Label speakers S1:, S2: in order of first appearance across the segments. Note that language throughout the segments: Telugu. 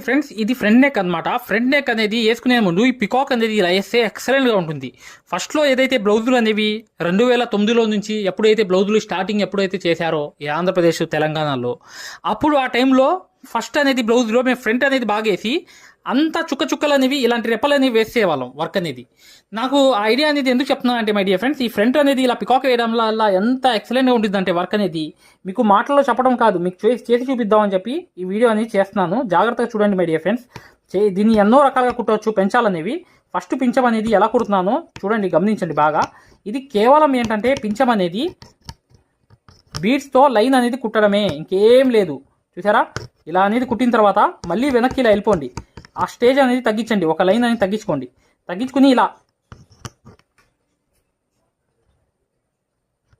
S1: ఫ్రెండ్స్ ఇది ఫ్రంట్ నెక్ అన్నమాట. ఫ్రంట్ నెక్ అనేది వేసుకునే ముందు ఈ పికాక్ అనేది ఇలా వేస్తే ఎక్సలెంట్గా ఉంటుంది. ఫస్ట్లో ఏదైతే బ్లౌజులు అనేవి రెండు వేల తొమ్మిదిలో నుంచి ఎప్పుడైతే బ్లౌజులు స్టార్టింగ్ ఎప్పుడైతే చేశారో ఈ ఆంధ్రప్రదేశ్ తెలంగాణలో అప్పుడు ఆ టైంలో ఫస్ట్ అనేది బ్లౌజ్లో మేము ఫ్రంట్ అనేది బాగేసి అంతా చుక్క చుక్కలు అనేవి ఇలాంటి రెప్పలు అనేవి వేసేవాళ్ళం వర్క్ అనేది. నాకు ఆ ఐడియా అనేది ఎందుకు చెప్తున్నా అంటే మై డియర్ ఫ్రెండ్స్ ఈ ఫ్రంట్ అనేది ఇలా పికాక్ వేయడం వల్ల ఎంత ఎక్సలెంట్గా ఉంటుంది అంటే వర్క్ అనేది మీకు మాటల్లో చెప్పడం కాదు మీకు చేసి చేసి చూపిద్దామని చెప్పి ఈ వీడియో అనేది చేస్తున్నాను. జాగ్రత్తగా చూడండి మై డియర్ ఫ్రెండ్స్ చే దీన్ని ఎన్నో రకాలుగా కుట్టవచ్చు పెంచాలనేవి. ఫస్ట్ పించం అనేది ఎలా కుడుతున్నానో చూడండి గమనించండి బాగా. ఇది కేవలం ఏంటంటే పించం అనేది బీడ్స్తో లైన్ అనేది కుట్టడమే ఇంకేం లేదు. చూసారా ఇలా అనేది కుట్టిన తర్వాత మళ్ళీ వెనక్కి ఇలా వెళ్ళిపోండి. ఆ స్టేజ్ అనేది తగ్గించండి. ఒక లైన్ అనేది తగ్గించుకోండి. తగ్గించుకుని ఇలా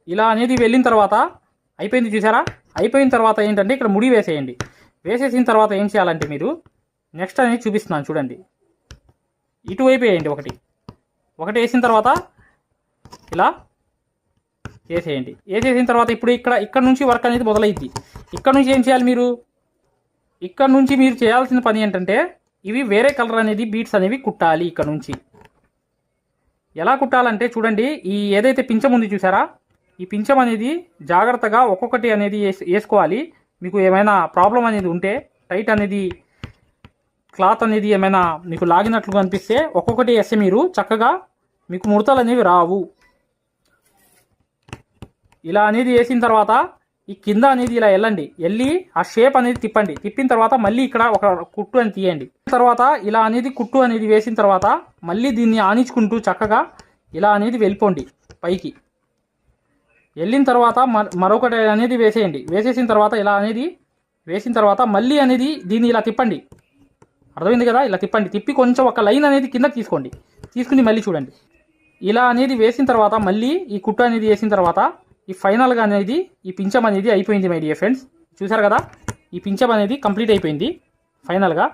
S1: ఇలా అనేది వెళ్ళిన తర్వాత అయిపోయింది చూసారా అయిపోయిన తర్వాత ఏంటంటే ఇక్కడ ముడి వేసేయండి. వేసేసిన తర్వాత ఏం చేయాలంటే మీరు నెక్స్ట్ అనేది చూపిస్తున్నాను చూడండి. ఇటువైపు వేయండి ఒకటి. ఒకటి వేసిన తర్వాత ఇలా వేసేయండి. వేసేసిన తర్వాత ఇప్పుడు ఇక్కడ ఇక్కడ నుంచి వర్క్ అనేది మొదలైద్ది. ఇక్కడ నుంచి ఏం చేయాలి మీరు? ఇక్కడ నుంచి మీరు చేయాల్సిన పని ఏంటంటే ఇవి వేరే కలర్ అనేది బీట్స్ అనేవి కుట్టాలి ఇక్కడ నుంచి. ఎలా కుట్టాలంటే చూడండి ఈ ఏదైతే పించం ఉంది చూసారా? ఈ పించం అనేది జాగ్రత్తగా ఒక్కొక్కటి అనేది వేస్- వేసుకోవాలి. మీకు ఏమైనా ప్రాబ్లం అనేది ఉంటే టైట్ అనేది క్లాత్ అనేది ఏమైనా మీకు లాగినట్లు అనిపిస్తే ఒక్కొక్కటి వేస్తే మీరు చక్కగా మీకు ముడతలు అనేవి రావు. ఇలా అనేది వేసిన తర్వాత ఈ కింద అనేది ఇలా వెళ్ళండి. వెళ్ళి ఆ షేప్ అనేది తిప్పండి. తిప్పిన తర్వాత మళ్ళీ ఇక్కడ ఒక కుట్టు అని తీయండి. తర్వాత ఇలా అనేది కుట్టు అనేది వేసిన తర్వాత మళ్ళీ దీన్ని ఆనించుకుంటూ చక్కగా ఇలా అనేది వెళ్ళిపోండి పైకి. వెళ్ళిన తర్వాత మరొకటి అనేది వేసేయండి. వేసేసిన తర్వాత ఇలా అనేది వేసిన తర్వాత మళ్ళీ అనేది దీన్ని ఇలా తిప్పండి. అర్థమైంది కదా? ఇలా తిప్పండి. తిప్పి కొంచెం ఒక లైన్ అనేది కింద తీసుకోండి. తీసుకుని మళ్ళీ చూడండి. ఇలా అనేది వేసిన తర్వాత మళ్ళీ ఈ కుట్టు అనేది వేసిన తర్వాత ఈ ఫైనల్గా అనేది ఈ పింఛం అనేది అయిపోయింది మై డియర్ ఫ్రెండ్స్ చూసారు కదా? ఈ పించం అనేది కంప్లీట్ అయిపోయింది ఫైనల్గా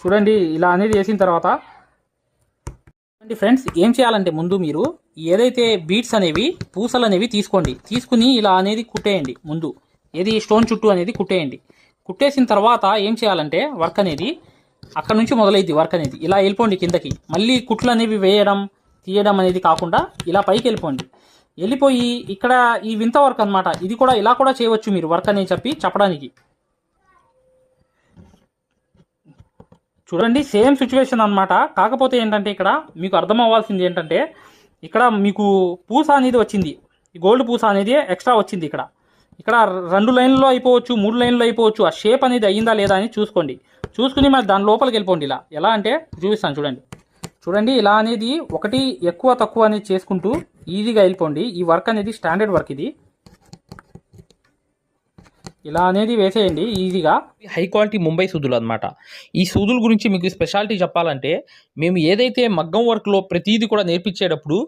S1: చూడండి ఇలా అనేది వేసిన తర్వాత చూడండి ఫ్రెండ్స్ ఏం చేయాలంటే ముందు మీరు ఏదైతే బీట్స్ అనేవి పూసలు అనేవి తీసుకోండి. తీసుకుని ఇలా అనేది కుట్టేయండి ముందు. ఏది స్టోన్ చుట్టూ అనేది కుట్టేయండి. కుట్టేసిన తర్వాత ఏం చేయాలంటే వర్క్ అనేది అక్కడ నుంచి మొదలైద్ది వర్క్ అనేది. ఇలా వెళ్ళిపోండి కిందకి. మళ్ళీ కుట్లు అనేవి వేయడం తీయడం అనేది కాకుండా ఇలా పైకి వెళ్ళిపోండి. వెళ్ళిపోయి ఇక్కడ ఈ వింత వర్క్ అన్నమాట. ఇది కూడా ఇలా కూడా చేయవచ్చు మీరు వర్క్ అని చెప్పి చెప్పడానికి. చూడండి సేమ్ సిచ్యువేషన్ అనమాట కాకపోతే ఏంటంటే ఇక్కడ మీకు అర్థం అవ్వాల్సింది ఏంటంటే ఇక్కడ మీకు పూస అనేది వచ్చింది. గోల్డ్ పూస అనేది ఎక్స్ట్రా వచ్చింది ఇక్కడ. ఇక్కడ రెండు లైన్లో అయిపోవచ్చు మూడు లైన్లో అయిపోవచ్చు. ఆ షేప్ అనేది అయ్యిందా లేదా అని చూసుకోండి. చూసుకుని మరి దాని లోపలికి వెళ్ళిపోండి ఇలా. ఎలా అంటే చూపిస్తాను చూడండి. చూడండి ఇలా అనేది ఒకటి ఎక్కువ తక్కువ అనేది చేసుకుంటూ ఈజీగా వెళ్ళిపోండి. ఈ వర్క్ అనేది స్టాండర్డ్ వర్క్ ఇది. ఇలా అనేది వేసేయండి ఈజీగా.
S2: హై క్వాలిటీ ముంబై సూదులు అనమాట ఈ సూదుల గురించి మీకు స్పెషాలిటీ చెప్పాలంటే మేము ఏదైతే మగ్గం వర్క్లో ప్రతిదీ కూడా నేర్పించేటప్పుడు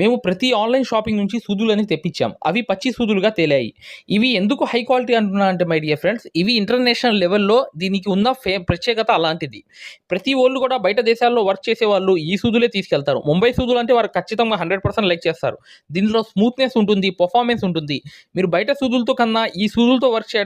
S2: మేము ప్రతి ఆన్లైన్ షాపింగ్ నుంచి సూదులని తెప్పించాం. అవి పచ్చి సూదులుగా తేలాయి. ఇవి ఎందుకు హై క్వాలిటీ అంటున్నా అంటే మై డియర్ ఫ్రెండ్స్ ఇవి ఇంటర్నేషనల్ లెవెల్లో దీనికి ఉన్న ఫే ప్రత్యేకత అలాంటిది. ప్రతి వాళ్ళు కూడా బయట దేశాల్లో వర్క్ చేసే వాళ్ళు ఈ సూదులే తీసుకెళ్తారు. ముంబై సూదులు అంటే వారు ఖచ్చితంగా హండ్రెడ్ పర్సెంట్ లైక్ చేస్తారు. దీనిలో స్మూత్నెస్ ఉంటుంది పర్ఫార్మెన్స్ ఉంటుంది. మీరు బయట సూదులతో కన్నా ఈ సూదులతో వర్క్ చేయడం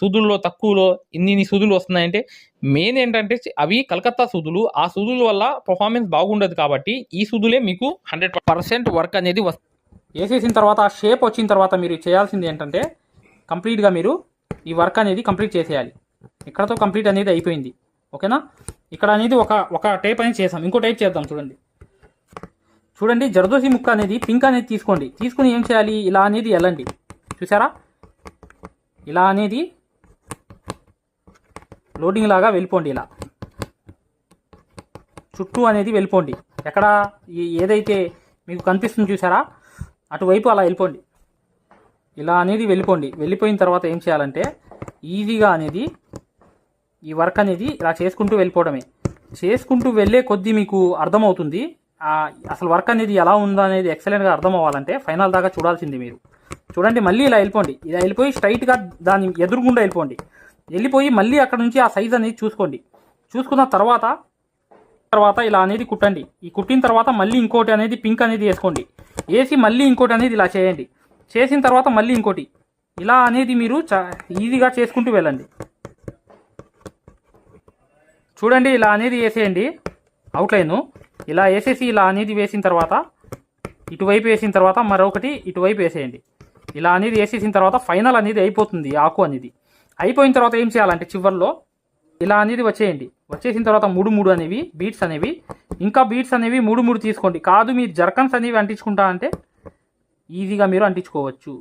S2: సూదుల్లో తక్కువలో ఇన్ని ఇన్ని సూదులు వస్తున్నాయంటే మెయిన్ ఏంటంటే అవి కలకత్తా సూదులు. ఆ సూదుల వల్ల పర్ఫార్మెన్స్ బాగుండదు కాబట్టి ఈ సూదులే మీకు హండ్రెడ్ పర్సెంట్ వర్క్ అనేది వస్తుంది
S1: వేసేసిన తర్వాత ఆ షేప్ వచ్చిన తర్వాత మీరు చేయాల్సింది ఏంటంటే కంప్లీట్గా మీరు ఈ వర్క్ అనేది కంప్లీట్ చేసేయాలి. ఇక్కడతో కంప్లీట్ అనేది అయిపోయింది. ఓకేనా? ఇక్కడ అనేది ఒక ఒక టైప్ అనేది చేసాం. ఇంకో టైప్ చేద్దాం చూడండి. చూడండి జరదోసి ముక్క అనేది పింక్ అనేది తీసుకోండి. తీసుకుని ఏం చేయాలి? ఇలా అనేది వెళ్ళండి చూసారా? ఇలా అనేది లోడింగ్ లాగా వెళ్ళిపోండి ఇలా. చుట్టూ అనేది వెళ్ళిపోండి. ఎక్కడ ఏదైతే మీకు కనిపిస్తుంది చూసారా? అటువైపు అలా వెళ్ళిపోండి. ఇలా అనేది వెళ్ళిపోండి. వెళ్ళిపోయిన తర్వాత ఏం చేయాలంటే ఈజీగా అనేది ఈ వర్క్ అనేది ఇలా చేసుకుంటూ వెళ్ళిపోవడమే. చేసుకుంటూ వెళ్ళే కొద్దీ మీకు అర్థమవుతుంది. అసలు వర్క్ అనేది ఎలా ఉందో అనేది ఎక్సలెంట్గా అర్థం అవ్వాలంటే ఫైనల్ దాకా చూడాల్సింది మీరు. చూడండి మళ్ళీ ఇలా వెళ్ళిపోండి. ఇలా వెళ్ళిపోయి స్ట్రైట్గా దాని ఎదురుగుండా వెళ్ళిపోండి. వెళ్ళిపోయి మళ్ళీ అక్కడ నుంచి ఆ సైజ్ అనేది చూసుకోండి. చూసుకున్న తర్వాత తర్వాత ఇలా అనేది కుట్టండి. ఈ కుట్టిన తర్వాత మళ్ళీ ఇంకోటి అనేది పింక్ అనేది వేసుకోండి. వేసి మళ్ళీ ఇంకోటి అనేది ఇలా చేయండి. చేసిన తర్వాత మళ్ళీ ఇంకోటి. ఇలా అనేది మీరు చా ఈజీగా చేసుకుంటూ వెళ్ళండి. చూడండి ఇలా అనేది వేసేయండి. అవుట్లైన్ ఇలా వేసేసి ఇలా అనేది వేసిన తర్వాత ఇటువైపు వేసిన తర్వాత మరొకటి ఇటువైపు వేసేయండి. ఇలా అనేది వేసేసిన తర్వాత ఫైనల్ అనేది అయిపోతుంది ఆకు అనేది. అయిపోయిన తర్వాత ఏం చేయాలంటే చివర్లో ఇలా అనేది వచ్చేయండి. వచ్చేసిన తర్వాత మూడు మూడు అనేవి బీట్స్ అనేవి. ఇంకా బీట్స్ అనేవి మూడు మూడు తీసుకోండి. కాదు మీరు జర్కన్స్ అనేవి అంటించుకుంటా అంటే ఈజీగా మీరు అంటించుకోవచ్చు.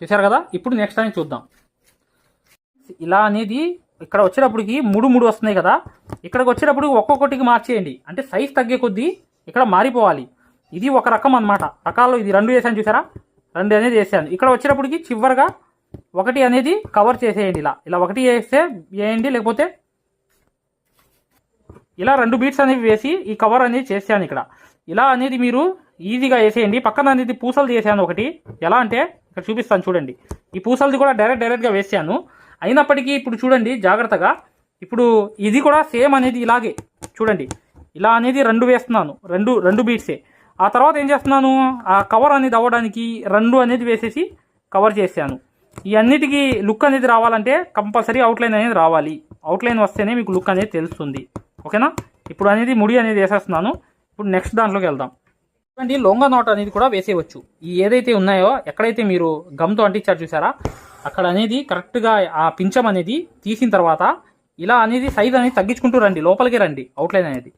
S1: చూశారు కదా? ఇప్పుడు నెక్స్ట్ అని చూద్దాం. ఇలా అనేది ఇక్కడ వచ్చేటప్పటికి మూడు మూడు వస్తున్నాయి కదా? ఇక్కడికి వచ్చేటప్పుడు ఒక్కొక్కటికి మార్చేయండి. అంటే సైజ్ తగ్గే కొద్దీ ఇక్కడ మారిపోవాలి. ఇది ఒక రకం అన్నమాట. రకాల్లో ఇది రెండు వేసాను చూసారా? రెండు అనేది వేసాను ఇక్కడ వచ్చేటప్పటికి చివరిగా ఒకటి అనేది కవర్ చేసేయండి ఇలా. ఇలా ఒకటి వేస్తే వేయండి లేకపోతే ఇలా రెండు బీట్స్ అనేవి వేసి ఈ కవర్ అనేది చేశాను ఇక్కడ. ఇలా అనేది మీరు ఈజీగా వేసేయండి. పక్కన అనేది పూసలు చేశాను ఒకటి. ఎలా అంటే ఇక్కడ చూపిస్తాను చూడండి. ఈ పూసలది కూడా డైరెక్ట్ డైరెక్ట్గా వేసాను. అయినప్పటికీ ఇప్పుడు చూడండి జాగ్రత్తగా. ఇప్పుడు ఇది కూడా సేమ్ అనేది ఇలాగే. చూడండి. ఇలా అనేది రెండు వేస్తున్నాను. రెండు రెండు బీట్సే ఆ తర్వాత ఏం చేస్తున్నాను? ఆ కవర్ అనేది అవ్వడానికి రెండు అనేది వేసేసి కవర్ చేశాను. ఈ అన్నిటికీ లుక్ అనేది రావాలంటే కంపల్సరీ అవుట్లైన్ అనేది రావాలి. అవుట్లైన్ వస్తేనే మీకు లుక్ అనేది తెలుస్తుంది. ఓకేనా? ఇప్పుడు అనేది ముడి అనేది వేసేస్తున్నాను. ఇప్పుడు నెక్స్ట్ దాంట్లోకి వెళ్దాం. ఇటువంటి లొంగ నోట్ అనేది కూడా వేసేయవచ్చు. ఈ ఏదైతే ఉన్నాయో ఎక్కడైతే మీరు గమ్తో అంటించారు చూసారా? అక్కడ అనేది కరెక్ట్గా ఆ పించం అనేది తీసిన తర్వాత ఇలా అనేది సైజ్ అనేది తగ్గించుకుంటూ రండి. లోపలికి రండి. అవుట్లైన్ అనేది.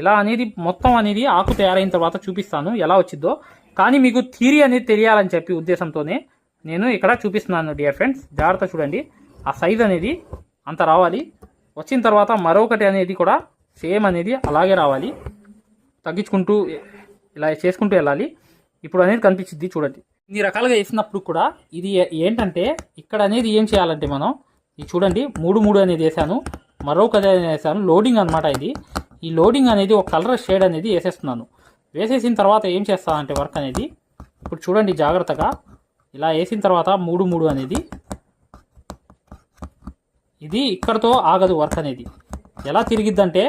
S1: ఇలా అనేది మొత్తం అనేది ఆకు తయారైన తర్వాత చూపిస్తాను ఎలా వచ్చిందో. కానీ మీకు థీరీ అనేది తెలియాలని చెప్పి ఉద్దేశంతోనే నేను ఇక్కడ చూపిస్తున్నాను డియర్ ఫ్రెండ్స్ జాగ్రత్త చూడండి. ఆ సైజ్ అనేది అంత రావాలి. వచ్చిన తర్వాత మరొకటి అనేది కూడా సేమ్ అనేది అలాగే రావాలి. తగ్గించుకుంటూ ఇలా చేసుకుంటూ వెళ్ళాలి. ఇప్పుడు అనేది కనిపించింది చూడండి. ఇన్ని రకాలుగా వేసినప్పుడు కూడా ఇది ఏంటంటే ఇక్కడ అనేది ఏం చేయాలంటే మనం ఇది చూడండి మూడు మూడు అనేది వేసాను మరొకటి అనేది వేసాను లోడింగ్ అనమాట ఇది. ఈ లోడింగ్ అనేది ఒక కలర్ షేడ్ అనేది వేసేస్తున్నాను. వేసేసిన తర్వాత ఏం చేస్తానంటే వర్క్ అనేది ఇప్పుడు చూడండి జాగ్రత్తగా. ఇలా వేసిన తర్వాత మూడు మూడు అనేది ఇది ఇక్కడతో ఆగదు వర్క్ అనేది. ఎలా తిరిగిద్దంటే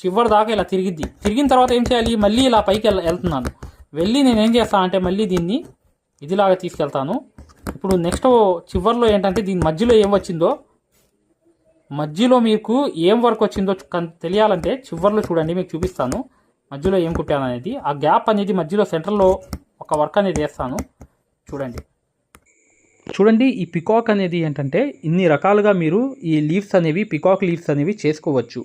S1: చివరి దాకా ఇలా తిరిగిద్ది. తిరిగిన తర్వాత ఏం చేయాలి? మళ్ళీ ఇలా పైకి వెళ్తున్నాను. వెళ్ళి నేను ఏం చేస్తాను అంటే మళ్ళీ దీన్ని ఇదిలాగా తీసుకెళ్తాను. ఇప్పుడు నెక్స్ట్ చివర్లో ఏంటంటే దీని మధ్యలో ఏం వచ్చిందో మధ్యలో మీకు ఏం వర్క్ వచ్చిందో కన్- తెలియాలంటే చివరిలో చూడండి మీకు చూపిస్తాను. మధ్యలో ఏం కుట్టాను అనేది. ఆ గ్యాప్ అనేది మధ్యలో సెంటర్లో ఒక వర్క్ అనేది వేస్తాను. చూడండి. చూడండి ఈ పికాక్ అనేది ఏంటంటే ఇన్ని రకాలుగా మీరు ఈ లీవ్స్ అనేవి పికాక్ లీవ్స్ అనేవి చేసుకోవచ్చు.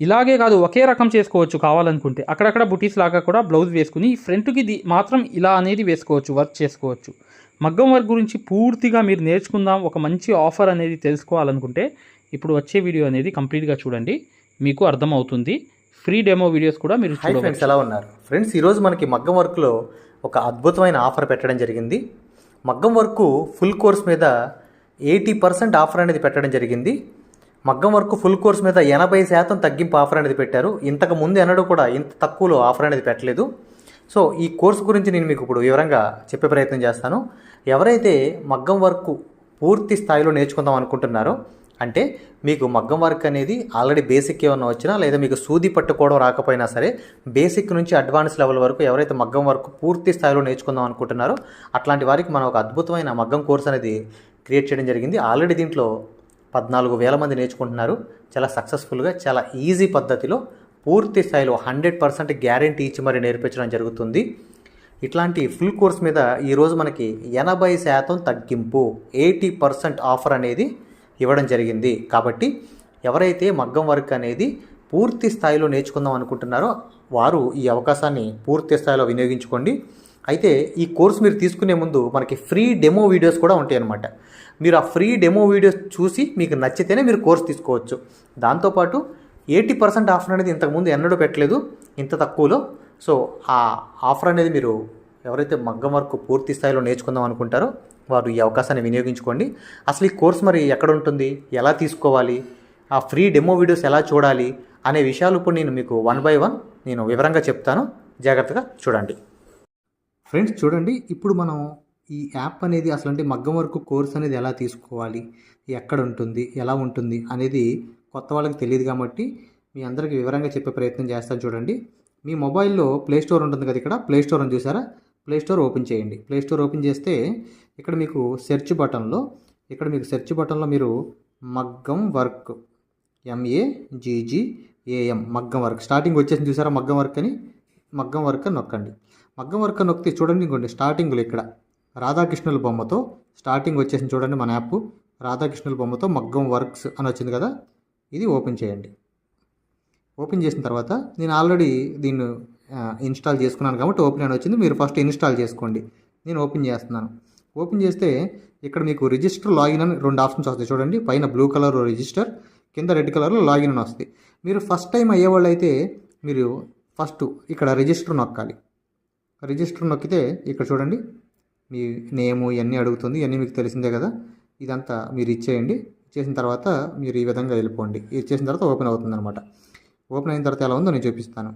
S1: ఇలాగే కాదు ఒకే రకం చేసుకోవచ్చు కావాలనుకుంటే. అక్కడక్కడ బుటీస్ లాగా కూడా బ్లౌజ్ వేసుకుని ఫ్రంట్కి ది మాత్రం ఇలా అనేది వేసుకోవచ్చు వర్క్ చేసుకోవచ్చు. మగ్గం వర్క్ గురించి పూర్తిగా మీరు నేర్చుకుందాం ఒక మంచి ఆఫర్ అనేది తెలుసుకోవాలనుకుంటే ఇప్పుడు వచ్చే వీడియో అనేది కంప్లీట్గా చూడండి. మీకు అర్థమవుతుంది. ఫ్రీ డెమో వీడియోస్ కూడా మీరు
S3: హాయ్ ఫ్రెండ్స్ ఎలా ఉన్నారు? ఫ్రెండ్స్ ఈరోజు మనకి మగ్గం వర్క్లో ఒక అద్భుతమైన ఆఫర్ పెట్టడం జరిగింది. మగ్గం వర్క్ ఫుల్ కోర్స్ మీద ఎయిటీ పర్సెంట్ ఆఫర్ అనేది పెట్టడం జరిగింది. మగ్గం వర్క్ ఫుల్ కోర్స్ మీద ఎనభై శాతం తగ్గింపు ఆఫర్ అనేది పెట్టారు. ఇంతకు ముందు ఎన్నడూ కూడా ఇంత తక్కువలో ఆఫర్ అనేది పెట్టలేదు. సో ఈ కోర్స్ గురించి నేను మీకు ఇప్పుడు వివరంగా చెప్పే ప్రయత్నం చేస్తాను. ఎవరైతే మగ్గం వర్క్ పూర్తి స్థాయిలో నేర్చుకుందాం అనుకుంటున్నారో అంటే మీకు మగ్గం వర్క్ అనేది ఆల్రెడీ బేసిక్ ఏమైనా వచ్చినా లేదా మీకు సూది పట్టుకోవడం రాకపోయినా సరే బేసిక్ నుంచి అడ్వాన్స్ లెవెల్ వరకు ఎవరైతే మగ్గం వర్క్ పూర్తి స్థాయిలో నేర్చుకుందాం అనుకుంటున్నారో అట్లాంటి వారికి మనం ఒక అద్భుతమైన మగ్గం కోర్స్ అనేది క్రియేట్ చేయడం జరిగింది. ఆల్రెడీ దీంట్లో పద్నాలుగు వేల మంది నేర్చుకుంటున్నారు. చాలా సక్సెస్ఫుల్గా చాలా ఈజీ పద్ధతిలో పూర్తి స్థాయిలో హండ్రెడ్ పర్సెంట్ గ్యారంటీ ఇచ్చి మరి నేర్పించడం జరుగుతుంది. ఇట్లాంటి ఫుల్ కోర్స్ మీద ఈరోజు మనకి ఎనభై శాతం తగ్గింపు ఎయిటీ పర్సెంట్ ఆఫర్ అనేది ఇవ్వడం జరిగింది. కాబట్టి ఎవరైతే మగ్గం వర్క్ అనేది పూర్తి స్థాయిలో నేర్చుకుందాం అనుకుంటున్నారో వారు ఈ అవకాశాన్ని పూర్తి స్థాయిలో వినియోగించుకోండి. అయితే ఈ కోర్స్ మీరు తీసుకునే ముందు మనకి ఫ్రీ డెమో వీడియోస్ కూడా ఉంటాయి అన్నమాట మీరు ఆ ఫ్రీ డెమో వీడియోస్ చూసి మీకు నచ్చితేనే మీరు కోర్స్ తీసుకోవచ్చు. దాంతోపాటు ఎయిటీ పర్సెంట్ ఆఫర్ అనేది ఇంతకుముందు ఎన్నడూ పెట్టలేదు ఇంత తక్కువలో. సో ఆ ఆఫర్ అనేది మీరు ఎవరైతే మగ్గం వర్క్ పూర్తి స్థాయిలో నేర్చుకుందాం అనుకుంటారో వారు ఈ అవకాశాన్ని వినియోగించుకోండి. అసలు ఈ కోర్స్ మరి ఎక్కడ ఉంటుంది ఎలా తీసుకోవాలి? ఆ ఫ్రీ డెమో వీడియోస్ ఎలా చూడాలి? అనే విషయాలు ఇప్పుడు నేను మీకు వన్ బై వన్ నేను వివరంగా చెప్తాను. జాగ్రత్తగా చూడండి. ఫ్రెండ్స్ చూడండి. ఇప్పుడు మనం ఈ యాప్ అనేది అసలు అంటే మగ్గం వరకు కోర్స్ అనేది ఎలా తీసుకోవాలి? ఎక్కడ ఉంటుంది? ఎలా ఉంటుంది? అనేది కొత్త వాళ్ళకి తెలియదు కాబట్టి మీ అందరికీ వివరంగా చెప్పే ప్రయత్నం చేస్తాను చూడండి. మీ మొబైల్లో ప్లే స్టోర్ ఉంటుంది కదా ఇక్కడ? ప్లే స్టోర్ అని చూసారా? ప్లే స్టోర్ ఓపెన్ చేయండి. ప్లే స్టోర్ ఓపెన్ చేస్తే ఇక్కడ మీకు సెర్చ్ బటన్లో ఇక్కడ మీకు సెర్చ్ బటన్లో మీరు మగ్గం వర్క్ ఎంఏ జీజీఏఎం మగ్గం వర్క్. స్టార్టింగ్ వచ్చేసింది చూసారా? మగ్గం వర్క్ అని మగ్గం వర్క్ అని నొక్కండి. మగ్గం వర్క్ నొక్కితే చూడండి ఇంకోండి స్టార్టింగ్లో ఇక్కడ రాధాకృష్ణుల బొమ్మతో స్టార్టింగ్ వచ్చేసింది చూడండి మన యాప్ రాధాకృష్ణుల బొమ్మతో మగ్గం వర్క్స్ అని వచ్చింది కదా ఇది ఓపెన్ చేయండి. ఓపెన్ చేసిన తర్వాత నేను ఆల్రెడీ దీన్ని ఇన్స్టాల్ చేసుకున్నాను కాబట్టి ఓపెన్ అని వచ్చింది. మీరు ఫస్ట్ ఇన్స్టాల్ చేసుకోండి. నేను ఓపెన్ చేస్తున్నాను. ఓపెన్ చేస్తే ఇక్కడ మీకు రిజిస్టర్ లాగిన్ అని రెండు ఆప్షన్స్ వస్తాయి. చూడండి పైన బ్లూ కలర్ రిజిస్టర్ కింద రెడ్ కలర్లో లాగిన్ అని వస్తుంది మీరు ఫస్ట్ టైం అయ్యేవాళ్ళు అయితే మీరు ఫస్ట్ ఇక్కడ రిజిస్టర్ నొక్కాలి. రిజిస్టర్ నొక్కితే ఇక్కడ చూడండి మీ నేము ఇవన్నీ అడుగుతుంది. ఇవన్నీ మీకు తెలిసిందే కదా. ఇదంతా మీరు ఇచ్చేయండి. ఇచ్చేసిన తర్వాత మీరు ఈ విధంగా వెళ్ళిపోండి. ఇచ్చేసిన తర్వాత ఓపెన్ అవుతుంది అనమాట ఓపెన్ అయిన తర్వాత ఎలా ఉందో నేను చూపిస్తాను.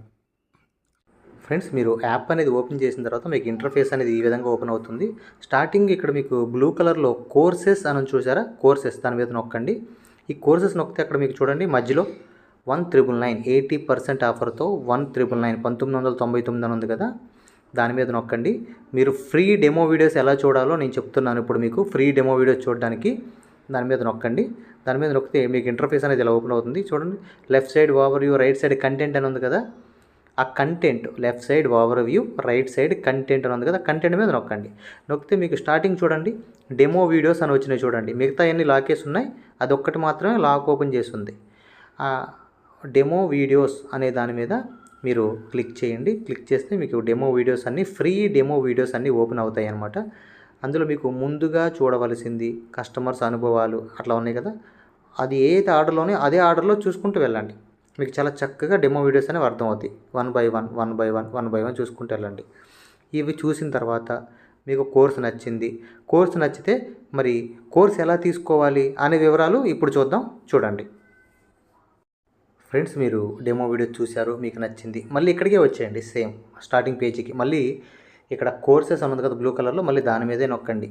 S3: ఫ్రెండ్స్ మీరు యాప్ అనేది ఓపెన్ చేసిన తర్వాత మీకు ఇంటర్ఫేస్ అనేది ఈ విధంగా ఓపెన్ అవుతుంది. స్టార్టింగ్ ఇక్కడ మీకు బ్లూ కలర్లో కోర్సెస్ అని చూసారా? కోర్సెస్ దాని మీద నొక్కండి. ఈ కోర్సెస్ నొక్కితే అక్కడ మీకు చూడండి మధ్యలో one triple nine eighty percent ఆఫర్తో one triple nine పంతొమ్మిది వందల తొంభై తొమ్మిది అని ఉంది కదా? దాని మీద నొక్కండి. మీరు ఫ్రీ డెమో వీడియోస్ ఎలా చూడాలో నేను చెప్తున్నాను ఇప్పుడు మీకు. ఫ్రీ డెమో వీడియోస్ చూడడానికి దాని మీద నొక్కండి. దాని మీద నొక్కితే మీకు ఇంటర్ఫేస్ అనేది ఇలా ఓపెన్ అవుతుంది. చూడండి left side overview right side content అని ఉంది కదా? ఆ content left side overview right side content అని ఉంది కదా కంటెంట్ మీద నొక్కండి. నొక్కితే మీకు స్టార్టింగ్ చూడండి డెమో వీడియోస్ అని వచ్చినాయి చూడండి. మిగతా ఎన్ని లాకేస్ ఉన్నాయి అదొక్కటి మాత్రమే లాక్ ఓపెన్ చేస్తుంది. ఆ డెమో వీడియోస్ అనే దాని మీద మీరు క్లిక్ చేయండి. క్లిక్ చేస్తే మీకు డెమో వీడియోస్ అన్నీ ఫ్రీ డెమో వీడియోస్ అన్నీ ఓపెన్ అవుతాయి అన్నమాట. అందులో మీకు ముందుగా చూడవలసింది కస్టమర్స్ అనుభవాలు అట్లా ఉన్నాయి కదా. అది ఏది ఆర్డర్లోనే అదే ఆర్డర్లో చూసుకుంటూ వెళ్ళండి. మీకు చాలా చక్కగా డెమో వీడియోస్ అనేవి అర్థమవుతాయి. One by one one by one one by one చూసుకుంటూ వెళ్ళండి. ఇవి చూసిన తర్వాత మీకు కోర్సు నచ్చింది. కోర్సు నచ్చితే మరి కోర్స్ ఎలా తీసుకోవాలి అనే వివరాలు ఇప్పుడు చూద్దాం చూడండి. ఫ్రెండ్స్ మీరు డెమో వీడియో చూశారు మీకు నచ్చింది. మళ్ళీ ఇక్కడికే వచ్చేయండి సేమ్ స్టార్టింగ్ పేజీకి మళ్ళీ ఇక్కడ కోర్సెస్ అని కదా బ్లూ కలర్లో మళ్ళీ దాని మీదే నొక్కండి.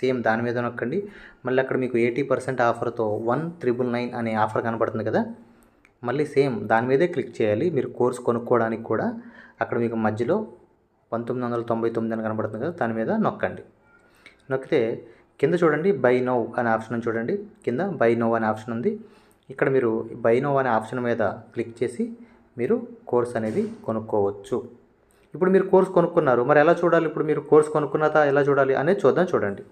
S3: సేమ్ దాని మీద నొక్కండి. మళ్ళీ అక్కడ మీకు ఎయిటీ పర్సెంట్ ఆఫర్తో వన్ త్రిబుల్ నైన్ అనే ఆఫర్ కనబడుతుంది కదా. మళ్ళీ సేమ్ దాని మీదే క్లిక్ చేయాలి. మీరు కోర్స్ కొనుక్కోవడానికి కూడా అక్కడ మీకు మధ్యలో పంతొమ్మిది వందల తొంభై తొమ్మిది అని కనబడుతుంది కదా దాని మీద నొక్కండి. నొక్కితే కింద చూడండి బై నో అనే ఆప్షన్ చూడండి. కింద బై నో అనే ఆప్షన్ ఉంది. ఇక్కడ మీరు బై నో అనే ఆప్షన్ మీద క్లిక్ చేసి మీరు కోర్స్ అనేది కొనుక్కోవచ్చు. ఇప్పుడు మీరు కోర్స్ కొనుక్కున్నారు. మరి ఎలా చూడాలి? ఇప్పుడు మీరు కోర్స్ కొనుక్కున్నదా? ఎలా చూడాలి? అనేది చూద్దాం చూడండి.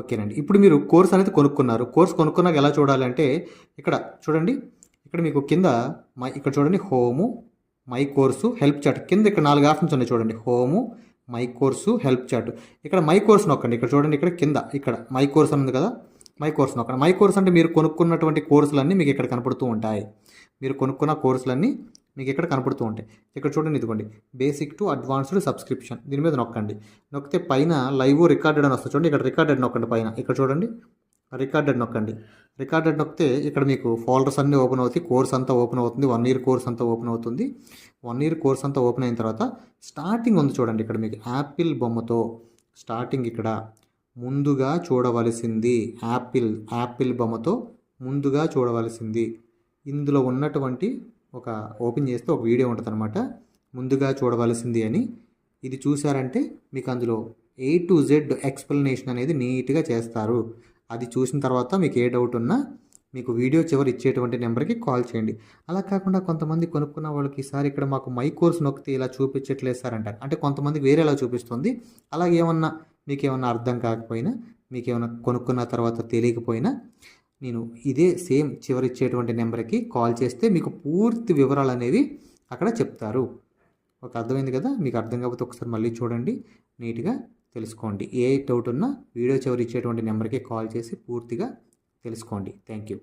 S3: ఓకేనండి. ఇప్పుడు మీరు కోర్స్ అనేది కొనుక్కున్నారు. కోర్స్ కొనుక్కున్నాక ఎలా చూడాలి అంటే ఇక్కడ చూడండి. ఇక్కడ మీకు కింద మై ఇక్కడ చూడండి home my course help chat కింద ఇక్కడ నాలుగు ఆప్షన్స్ ఉన్నాయి చూడండి home my course help chat ఇక్కడ మై కోర్స్ నొక్కండి ఇక్కడ చూడండి ఇక్కడ కింద ఇక్కడ మై కోర్స్ అని ఉంది కదా మై కోర్స్ నొక్కండి. మై కోర్స్ అంటే మీరు కొనుక్కున్నటువంటి కోర్సులన్నీ మీకు ఇక్కడ కనపడుతూ ఉంటాయి. మీరు కొనుక్కున్న కోర్సులన్నీ మీకు ఇక్కడ కనపడుతూ ఉంటాయి. ఇక్కడ చూడండి ఇదిగోండి బేసిక్ టు అడ్వాన్స్డ్ సబ్స్క్రిప్షన్. దీని మీద నొక్కండి. నొక్కితే పైన లైవ్ రికార్డెడ్ అని వస్తుంది. చూడండి ఇక్కడ రికార్డెడ్ నొక్కండి పైన. ఇక్కడ చూడండి రికార్డెడ్ నొక్కండి. రికార్డెడ్ నొక్కితే ఇక్కడ మీకు ఫోల్డర్స్ అన్నీ ఓపెన్ అవుతాయి కోర్స్ అంతా ఓపెన్ అవుతుంది వన్ ఇయర్ కోర్స్ అంతా ఓపెన్ అవుతుంది. వన్ ఇయర్ కోర్స్ అంతా ఓపెన్ అయిన తర్వాత స్టార్టింగ్ ఉంది చూడండి ఇక్కడ మీకు యాపిల్ బొమ్మతో స్టార్టింగ్ ఇక్కడ. ముందుగా చూడవలసింది యాపిల్ యాపిల్ బొమ్మతో ముందుగా చూడవలసింది. ఇందులో ఉన్నటువంటి ఒక ఓపెన్ చేస్తే ఒక వీడియో ఉంటుంది అనమాట ముందుగా చూడవలసింది అని. ఇది చూసారంటే మీకు అందులో ఏ టు జెడ్ ఎక్స్ప్లెనేషన్ అనేది నీట్గా చేస్తారు. అది చూసిన తర్వాత మీకు ఏ డౌట్ ఉన్నా మీకు వీడియో చివరి ఇచ్చేటువంటి నెంబర్కి కాల్ చేయండి. అలా కాకుండా కొంతమంది కొనుక్కున్న వాళ్ళకి ఈసారి ఇక్కడ మాకు మై కోర్స్ నొక్కితే ఇలా చూపించట్లేదు సార్ అంటారు. అంటే కొంతమంది వేరేలా చూపిస్తుంది? అలాగే ఏమన్నా మీకు ఏమన్నా అర్థం కాకపోయినా మీకు ఏమైనా కొనుక్కున్న తర్వాత తెలియకపోయినా నేను ఇదే సేమ్ చివరి ఇచ్చేటువంటి నెంబర్కి కాల్ చేస్తే మీకు పూర్తి వివరాలు అనేవి అక్కడ చెప్తారు. ఒక అర్థమైంది కదా? మీకు అర్థం కాకపోతే ఒకసారి మళ్ళీ చూడండి. నీట్గా తెలుసుకోండి. ఏ డౌట్ ఉన్నా వీడియో చివరి ఇచ్చేటువంటి నెంబర్కి కాల్ చేసి పూర్తిగా తెలుసుకోండి. Thank you